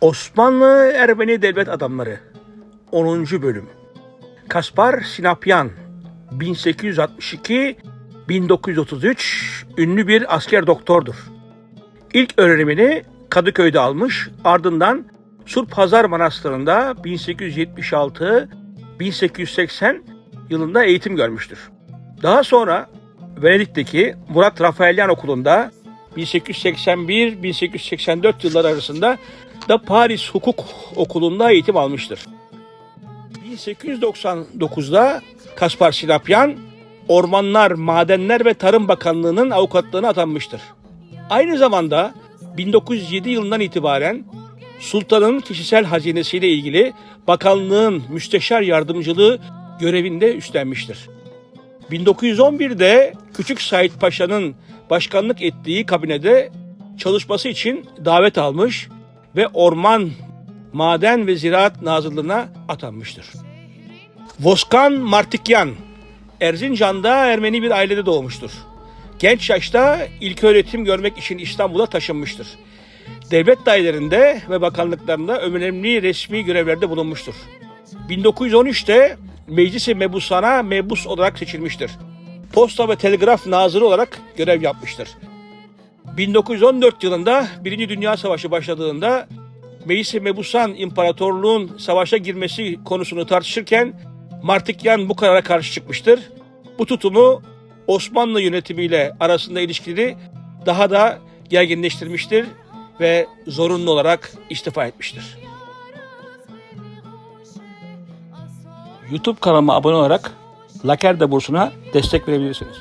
Osmanlı Ermeni Devlet Adamları 10. Bölüm Kaspar Sinapyan 1862-1933 ünlü bir asker doktordur. İlk öğrenimini Kadıköy'de almış, ardından Surp Pazar Manastırı'nda 1876-1880 yılında eğitim görmüştür. Daha sonra Venedik'teki Murat Rafaelyan Okulu'nda 1881-1884 yılları arasında da Paris Hukuk Okulu'nda eğitim almıştır. 1899'da Kaspar Sinapyan Ormanlar, Madenler ve Tarım Bakanlığı'nın avukatlığına atanmıştır. Aynı zamanda 1907 yılından itibaren Sultan'ın kişisel hazinesiyle ilgili bakanlığın müsteşar yardımcılığı görevinde üstlenmiştir. 1911'de Küçük Said Paşa'nın başkanlık ettiği kabinede çalışması için davet almış ve Orman, Maden ve Ziraat Nazırlığına atanmıştır. Voskan Martikyan, Erzincan'da Ermeni bir ailede doğmuştur. Genç yaşta ilk öğretim görmek için İstanbul'a taşınmıştır. Devlet dairelerinde ve bakanlıklarında önemli resmi görevlerde bulunmuştur. 1913'te Meclisi Mebusan'a mebus olarak seçilmiştir. Posta ve Telgraf Nazırı olarak görev yapmıştır. 1914 yılında Birinci Dünya Savaşı başladığında Meclis-i Mebusan İmparatorluğun savaşa girmesi konusunu tartışırken Martikyan bu karara karşı çıkmıştır. Bu tutumu Osmanlı yönetimiyle arasında ilişkileri daha da gerginleştirmiştir ve zorunlu olarak istifa etmiştir. YouTube kanalıma abone olarak Lakerda bursuna destek verebilirsiniz.